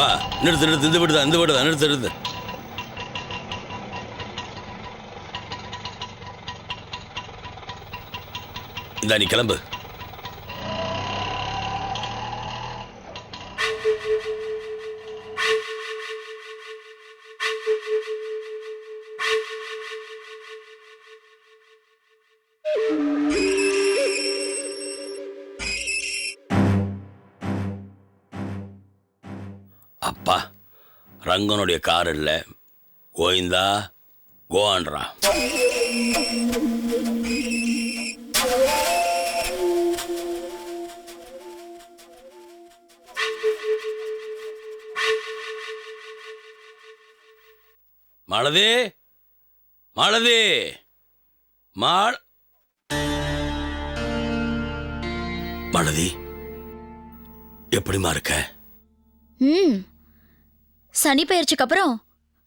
அப்பா நிறுத்து நிறுத்து இந்த வீடு தான் இந்த வீடு தான் நிறுத்து நிறுத்து. இந்தா நீ கிளம்பு. ரங்கனுடைய கார் இல்லை. கோவிந்தா கோவான்றான். மாலதி மாலதி மாள் மாலதி எப்படிம்மா இருக்க? ம். சனி பயிற்சிக்கு அப்புறம்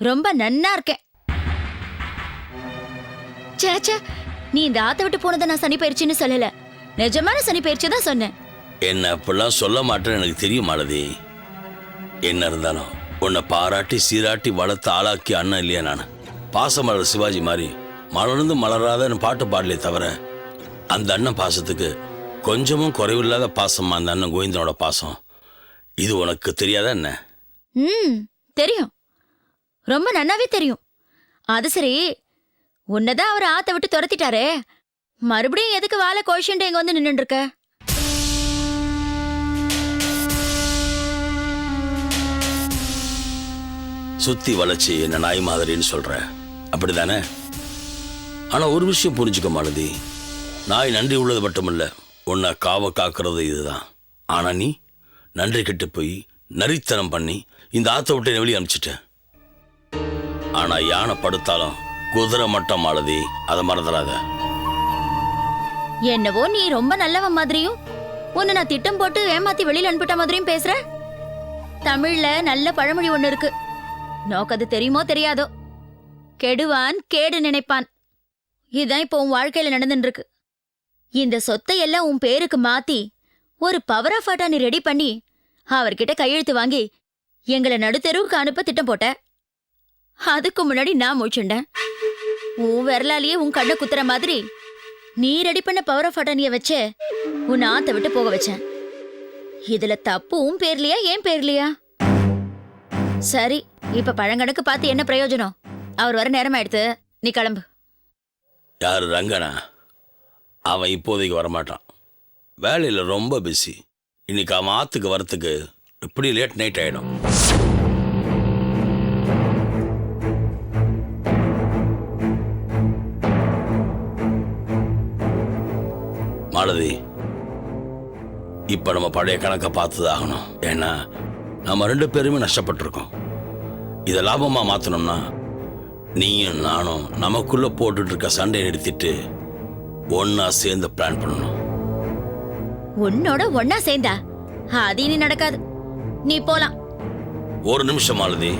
ரொம்ப நன்னா இருக்கேன். ச்சே ச்சே நீ இந்த ஆத்த விட்டு போனதை நான் சனி பயிற்சின்னு சொல்லல. நிஜமான சனி பயிற்சி தான் சொன்னேன். என்ன அப்படிலாம் சொல்ல மாட்டேன்னு எனக்கு தெரியும் மாலதி. என்ன இருந்தாலும் உன்னை பாராட்டி சீராட்டி வளர்த்து ஆளாக்கி அண்ணன் இல்லையா நான்? பாசமலர் சிவாஜி மாதிரி மலர்ந்து மலராதன்னு பாட்டு பாடலே தவிர அந்த அண்ணன் பாசத்துக்கு கொஞ்சமும் குறைவில்லாத பாசமா அந்த அண்ணன் கோவிந்தனோட பாசம். இது உனக்கு தெரியாதா என்ன? ம். தெரியும். ரொம்ப நன்னாவே தெரியும். அது சரி உன்னதான் அவர் ஆத்த விட்டு துரத்திட்டாரே. மறுபடியும் எதுக்கு வாழை கோஷன்ட்டு இங்க வந்து நின்றுட்டு இருக்க சுத்தி வளைச்சி என்ன நாய் மாதிரின்னு சொல்ற. அப்படிதானே? ஆனா ஒரு விஷயம் புரிஞ்சுக்க மாலதி நாய் நன்றி உள்ளது மட்டுமல்ல உன்னை காவ காக்கிறது இதுதான். ஆனா நீ நன்றி கெட்டு போய் நரித்தனம் பண்ணி இந்த ஆத்த விட்டு வெளியே அனுப்பிச்சிட்டேன். ஆனா யானை படுத்தாலும் குதிரை மட்டம் மாலதி அதை மறந்துடாத என்னவோ நீ ரொம்ப நல்லவன் மாதிரியும் உன்னை நான் திட்டம் போட்டு ஏமாத்தி வெளியில் அனுப்பிட்ட மாதிரியும் பேசுற? தமிழ்ல நல்ல பழமொழி ஒண்ணு இருக்கு. நோக்கு அது தெரியுமோ தெரியாதோ? கெடுவான் கேடு நினைப்பான். இதுதான் இப்போ உன் வாழ்க்கையில நடந்துட்டு இருக்கு இந்த சொத்தை எல்லாம் உன் பேருக்கு மாத்தி ஒரு பவர் ஆஃப் ஆட்டா நீ ரெடி பண்ணி அவர்கிட்ட கையெழுத்து வாங்கி எங்களை நடுத்தெருவுக்கு அனுப்ப திட்டம் போட்ட. அதுக்கு முன்னாடி நான் முழிச்சுண்டேன் உன் விரலாலேயே உன் கண்ணை குத்துற மாதிரி நீ ரெடி பண்ண பவர் ஆஃப் அட்டர்னிய வச்சே உன் ஆத்த விட்டு போக வச்சேன். இதுல தப்பு உன் பேர்லையா ஏன் பேர்லையா? சரி இப்ப பழங்கணக்கு பார்த்து என்ன பிரயோஜனம்? அவர் வர நேரம் ஆயிடுத்து நீ கிளம்பு. யாரு ரங்கனா? அவன் இப்போதைக்கு வரமாட்டான். வேலையில் ரொம்ப பிஸி இன்னைக்கு அவன் ஆத்துக்கு வரத்துக்கு இப்படி லேட் நைட் ஆயிடும். மாலதி இப்ப நம்ம பழைய கணக்கை பார்த்துதாகணும் ஏன்னா நம்ம ரெண்டு பேருமே நஷ்டப்பட்டிருக்கோம். இதை லாபமா மாத்தணும்னா நீயும் நானும் நமக்குள்ள போட்டுட்டு இருக்க சண்டையை நிறுத்திட்டு ஒன்னா சேர்ந்து பிளான் பண்ணணும். உன்னோட ஒன்னா சேர்ந்தா அது இனி நடக்காது. நீ போலாம். ஒரு நிமிஷம் மாலதி.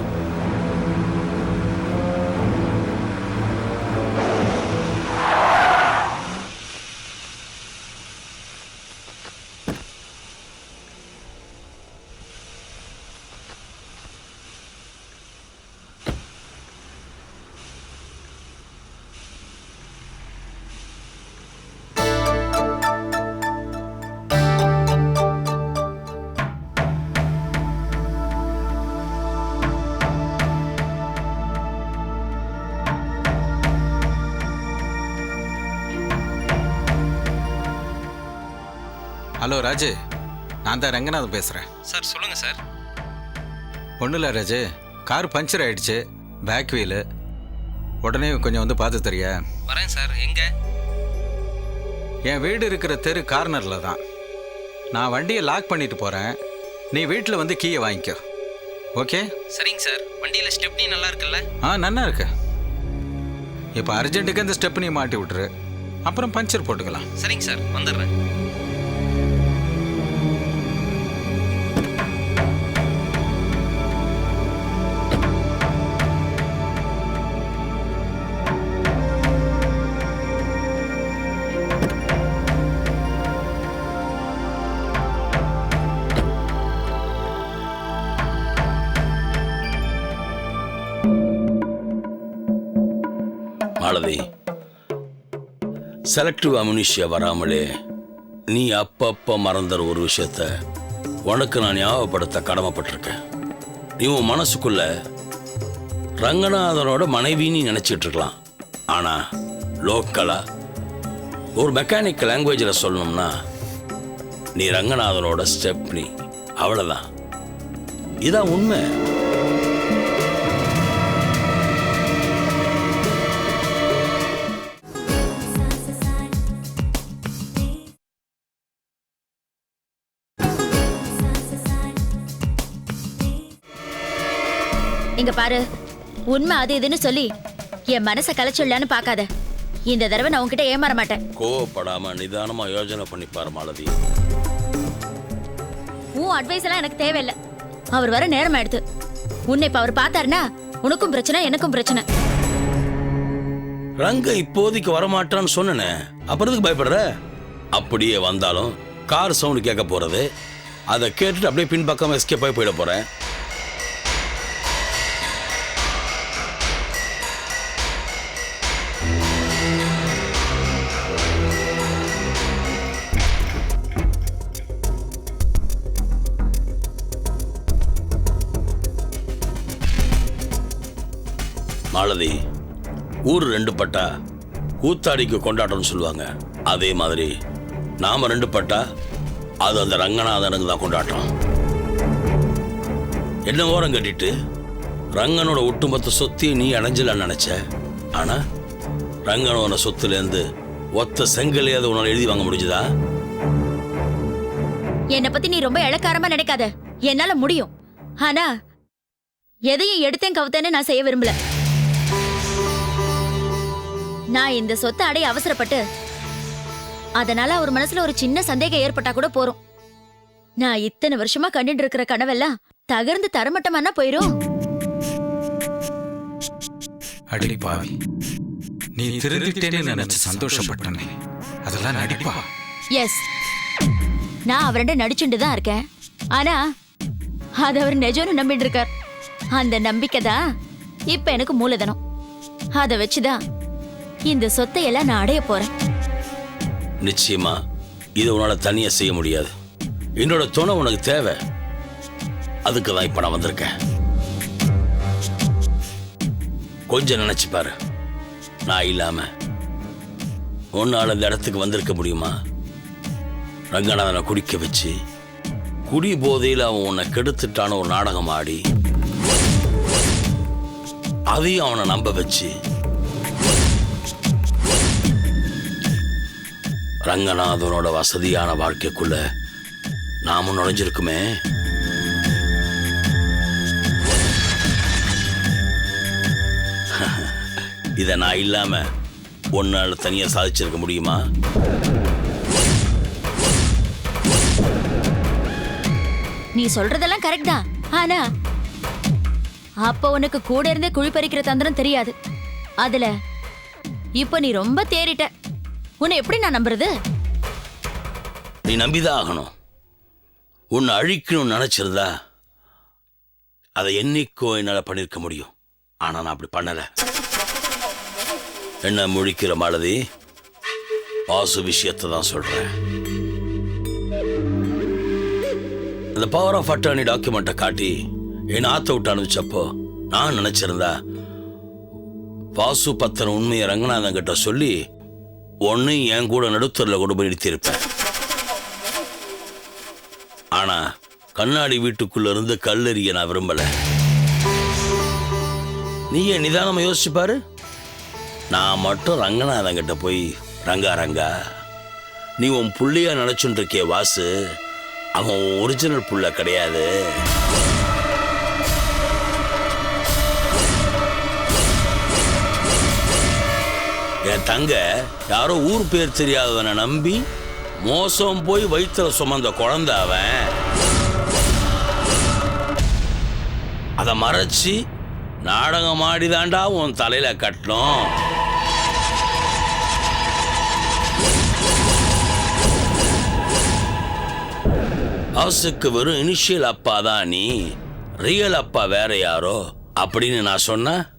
ஹலோ ராஜு. நான் தான் ரங்கநாதன் பேசுகிறேன் சார் சொல்லுங்க சார். ஒன்றும் இல்லை ராஜு. கார் பஞ்சர் ஆயிடுச்சு. Back wheel. உடனே கொஞ்சம் வந்து பார்த்து தரியா? வரேன் சார். எங்க? என் வீடு இருக்கிற தெரு கார்னரில் தான். நான் வண்டியை லாக் பண்ணிட்டு போகிறேன் நீ வீட்டில் வந்து கீயை வாங்கிக்கோ. ஓகே? சரிங்க சார். வண்டியில ஸ்டெப்னி நல்லா இருக்குல்ல? ஆ நன்னா இருக்கு. இப்போ அர்ஜென்ட்டுக்கு அந்த ஸ்டெப் நீ மாட்டி விட்டுரு. அப்புறம் பஞ்சர் போட்டுக்கலாம். சரிங்க சார். வந்துடுறேன். செலக்டிவ் அம்னிஷியா வராமலே நீ அப்பப்ப மறந்துற ஒரு விஷயத்த உனக்கு நான் ஞாபகப்படுத்த கடமைப்பட்டிருக்கேன். நீ உன் மனசுக்குள்ள ரங்கநாதனோட மனைவின்னு நினச்சிட்டு இருக்கலாம் ஆனால் லோக்கலாக ஒரு மெக்கானிக் லாங்குவேஜில் சொல்லணும்னா நீ ரங்கநாதனோட ஸ்டெப் நீ அவ்வளோதான் இதான் உண்மை. பாரு. உண்மை அது இதுன்னு சொல்லி என் மனசை கலைச்சிடலான்னு பார்க்காத. இந்த தடவை நான் உன்கிட்ட ஏமாற மாட்டேன். கோவப்படாம நிதானமா யோசனை பண்ணி பாரு மாலதி. உன் அட்வைஸ் எல்லாம் எனக்கு தேவையில்லை. அவர் வர நேரம் ஆயிடுது. உன்னை இப்ப அவர் பார்த்தாருன்னா உனக்கும் பிரச்சனை எனக்கும் பிரச்சனை. ரங்க இப்போதைக்கு வரமாட்டான்னு சொன்னனே. அப்புறத்துக்கு பயப்படுற? அப்படியே வந்தாலும் கார் சவுண்டு கேட்க போறது. அதை கேட்டுட்டு அப்படியே பின்பக்கம் எஸ்கேப் ஆகி போயிட போறேன். ஊர் ரெண்டு பட்டா கூத்தாடிக்கு கொண்டாட்டம்னு சொல்லுவாங்க. அதே மாதிரி நாம ரெண்டு பட்டா அது அந்த ரங்கநாதனுக்கு தான் கொண்டாட்டம். என்ன ஓரம் கட்டிட்டு ரங்கனோட ஒட்டுமொத்த சொத்தையும் நீ அடைஞ்சலான்னு நினைச்ச? ஆனா ரங்கனோட சொத்துலேருந்து ஒத்த செங்கலையாவது உன்னால் எழுதி வாங்க முடிஞ்சுதா? என்னை பத்தி நீ ரொம்ப இளக்காரமா நினைக்காத. என்னால முடியும். ஆனா எதையும் எடுத்தேன் கவுத்தேன்னு நான் செய்ய விரும்பல. நான் இந்த சொத்தை அடைய அவசரப்பட்டு அதனால அவர் மனசுல ஒரு சின்ன சந்தேகம் ஏற்பட்டா கூட போறோம். நான் இத்தனை வருஷமா கண்டுட்டு இருக்கிற கனவெல்லாம் தகர்ந்து தரமட்டமானா போயிரும். அடி பாவி. நீ திருந்திட்டேன்னு நினைச்சு சந்தோஷப்பட்டனே. அதெல்லாம் நடிப்பா? எஸ் நான் அவர்கிட்ட நடிச்சுட்டு தான் இருக்கேன். ஆனா அது அவர் நிஜம்னு நம்பிட்டு இருக்கார். அந்த நம்பிக்கை தான் இப்ப எனக்கு மூலதனம். அதை வச்சுதான் இந்த சொத்தை எல்லாம் நான் அடைய போறேன். நிச்சயமா இது உன்னால தனியா செய்ய முடியாது. என்னோட துணை உனக்கு தேவை. அதுக்கு தான் இப்ப நான் வந்திருக்கேன். கொஞ்சம் நினைச்சு பாரு. நான் இல்லாம உன்னால இந்த இடத்துக்கு வந்திருக்க முடியுமா? ரங்கநாதனை குடிக்க வச்சு குடி போதையில் அவன் உன்னை கெடுத்துட்டான ஒரு நாடகம் ஆடி அதையும் அவனை நம்ப வச்சு ரங்கநாதனோட வசதியான வாழ்க்கைக்குள்ள நாமும் நுழைஞ்சிருக்குமே. இதை நான் இல்லாம ஒன்னால தனியா சாதிச்சிருக்க முடியுமா? நீ சொல்றதெல்லாம் கரெக்ட் தான். ஆனா அப்ப உனக்கு கூட இருந்தே குழி பறிக்கிற தந்திரம் தெரியாது. அதுல இப்ப நீ ரொம்ப தேறிட்ட. உன்னை எப்படி நான் நம்புறது? நீ நம்பிதான் ஆகணும். உன்னை அழிக்கணும்னு நினைச்சிருந்தா அதை என்னைக்கோ என்னால் பண்ணியிருக்க முடியும். ஆனா நான் அப்படி பண்ணல. என்ன முழிக்கிற மாலதி? பாசு விஷயத்தை தான் சொல்றேன். அந்த பவர் ஆஃப் அட்டர்னி டாக்குமெண்ட்டை காட்டி என் ஆத்த விட்டு அனுப்பிச்சப்போ நான் நினைச்சிருந்தா வாசு பத்திர உண்மையை ரங்கநாதன் கிட்ட சொல்லி ஒன்று என் கூட நடுத்தரில் கொண்டு போய் நிறுத்தியிருப்பேன் ஆனா கண்ணாடி வீட்டுக்குள்ள இருந்து கல்லெறிய நான் விரும்பல. ஏன் நிதானமா யோசிச்சு பாரு. நான் மட்டும் ரங்கநாதன் கிட்ட போய் ரங்கா ரங்கா நீ உன் புள்ளையா நினைச்சுட்டு இருக்கிய வாசு. அவன் ஒரிஜினல் புள்ள கிடையாது. என் தங்க யாரோ ஊர் பேர் தெரியாதவனை நம்பி மோசம் போய் வயிற்றுல சுமந்த குழந்த அவன். அதை மறைச்சி நாடகம் ஆடிதாண்டா உன் தலையில கட்டணும். ஹவுஸுக்கு வெறும் இனிஷியல் அப்பா தான் நீ. ரியல் அப்பா வேற யாரோ? அப்படின்னு நான் சொன்ன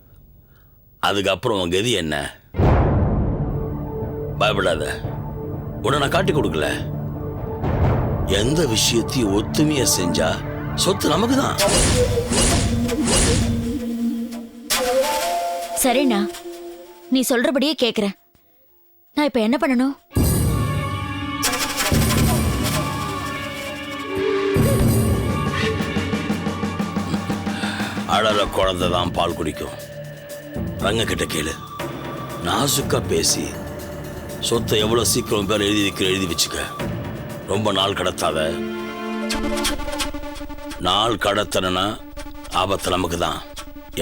அதுக்கப்புறம் உன் கதி என்ன? பயப்படாத. உன்னை நான் காட்டி கொடுக்கல. எந்த விஷயத்தையும் ஒத்துமையா செஞ்சா சொத்து நமக்கு தான் சரிண்ணா நீ சொல்றபடியே கேக்குறேன். நான் இப்ப என்ன பண்ணணும்? அழற குழந்தை தான் பால் குடிக்கும். ரங்க கிட்ட கேளு. நாசுக்கா பேசி சொத்தை எவ்வளவு சீக்கிரம் பேர் எழுதி வைக்கிற எழுதி வச்சுக்க. ரொம்ப நாள் கடத்தாத. நாள் கடத்தனா ஆபத்து நமக்கு தான்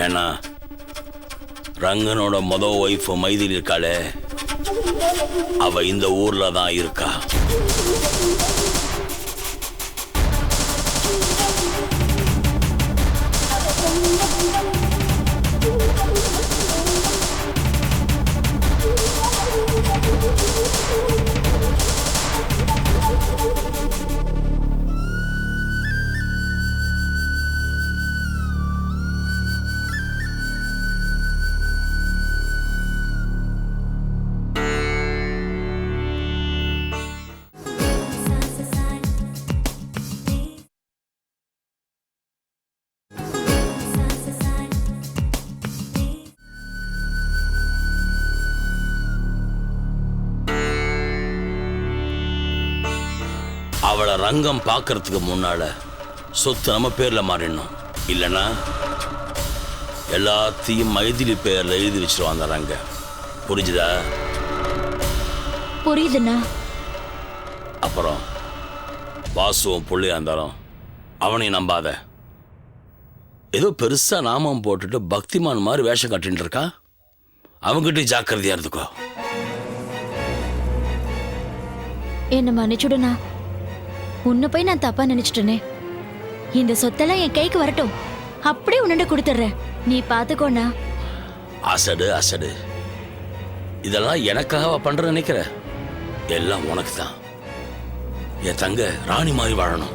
ஏன்னா ரங்கனோட மொத ஒய்ஃப் மைதில் இருக்காளே. அவ இந்த ஊர்ல தான் இருக்கா. ரங்கம் பார்க்கறதுக்கு முன்னால சொத்து நம்ம பேர்ல மாறிடணும். இல்லைன்னா எல்லாத்தையும் மைதிலி பேர்ல எழுதி வச்சிருவான் அந்த ரங்க. புரிஞ்சுதா? புரியுதுண்ணா. அப்புறம் வாசுவும் புள்ளையா இருந்தாலும் அவனையும் நம்பாத. ஏதோ பெருசா நாமம் போட்டுட்டு பக்திமான் மாதிரி வேஷம் கட்டிட்டு இருக்கா? அவங்ககிட்ட ஜாக்கிரதையா இருந்துக்கோ. என்ன மன்னிச்சுடுண்ணா. உன்னை போய் நான் தப்பா நினைச்சிட்டேனே. இந்த சொத்தெல்லாம் என் கைக்கு வரட்டும். அப்படியே உன்னண்ட கொடுத்துட்றேன். நீ பாத்துக்கோண்ணா அசடு அசடு. இதெல்லாம் எனக்காக பண்ற நினைக்கிற? எல்லாம் உனக்கு தான் என் தங்க ராணி மாதிரி வாழணும்.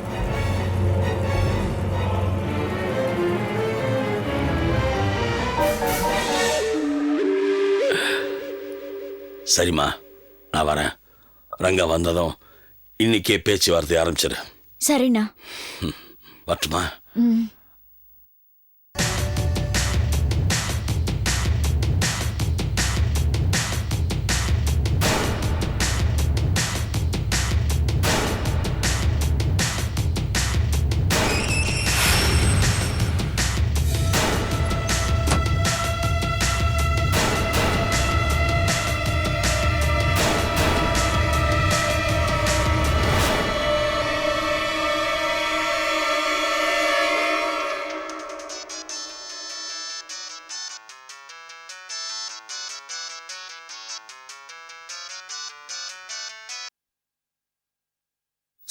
சரிம்மா நான் வரேன். ரங்க வந்ததும் இன்னைக்கே பேச்சுவார்த்தை ஆரம்பிச்சிடு. சரிண்ணா. வரட்டுமா?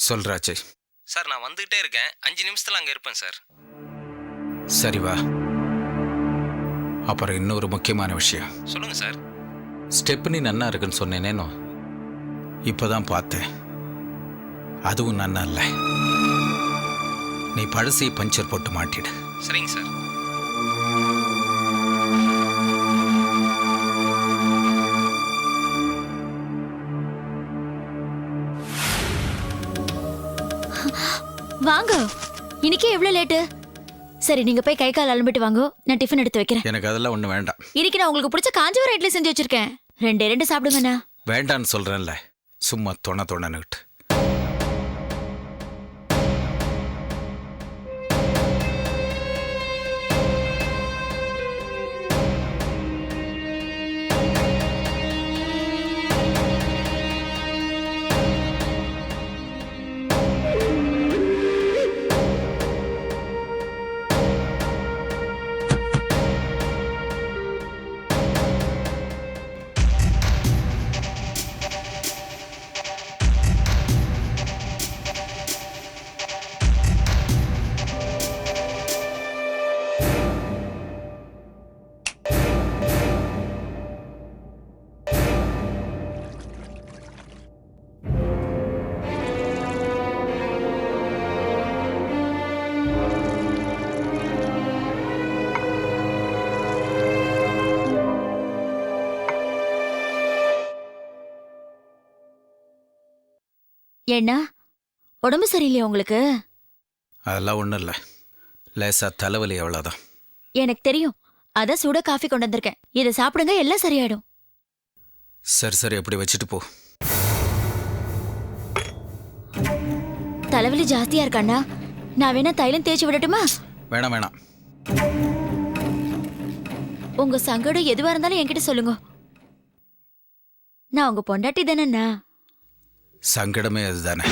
சொல்றாச்சே. சார் நான் வந்துகிட்டே இருக்கேன். அஞ்சு நிமிஷத்துல அங்கே இருப்பேன் சார். சரி வா. அப்புறம் இன்னொரு முக்கியமான விஷயம். சொல்லுங்க சார். ஸ்டெப்னி நன்னா இருக்குன்னு சொன்னேனேனோ இப்போதான் பார்த்தேன். அதுவும் நன்னா இல்லை. நீ பழசை பஞ்சர் போட்டு மாட்டிடு. சரிங்க சார். வாங்க. இன்னைக்கே எவ்வளவு லேட்டு சரி நீங்க போய் கை கால் அலம்பிட்டு வாங்க. நான் டிஃபன் எடுத்து வைக்கிறேன். எனக்கு அதெல்லாம் ஒன்றும் வேண்டாம். இன்னைக்கு நான் உங்களுக்கு பிடிச்ச காஞ்சிபுரம் இட்லி செஞ்சு வச்சிருக்கேன். ரெண்டே ரெண்டு சாப்பிடுங்கண்ணா. வேண்டான்னு சொல்கிறேன்ல சும்மா தொண தொணன்னுட்டு ஏன்னா உடம்பு சரியில்லையா உங்களுக்கு? அதெல்லாம் ஒன்றும் இல்லை. லேசா தலைவலி அவ்வளோதான் எனக்கு தெரியும். அதான் சுட காஃபி கொண்டு வந்திருக்கேன். இதை சாப்பிடுங்க எல்லாம் சரியாயிடும். சரி சரி அப்படி வச்சுட்டு போ. தலைவலி ஜாஸ்தியா இருக்காண்ணா நான் வேணா தைலம் தேய்ச்சி விடட்டுமா? வேணாம் வேணாம். உங்க சங்கடம் எதுவா இருந்தாலும் என்கிட்ட சொல்லுங்க. நான் உங்க பொண்டாட்டி தானேண்ணா சங்கடமே அதுதானே?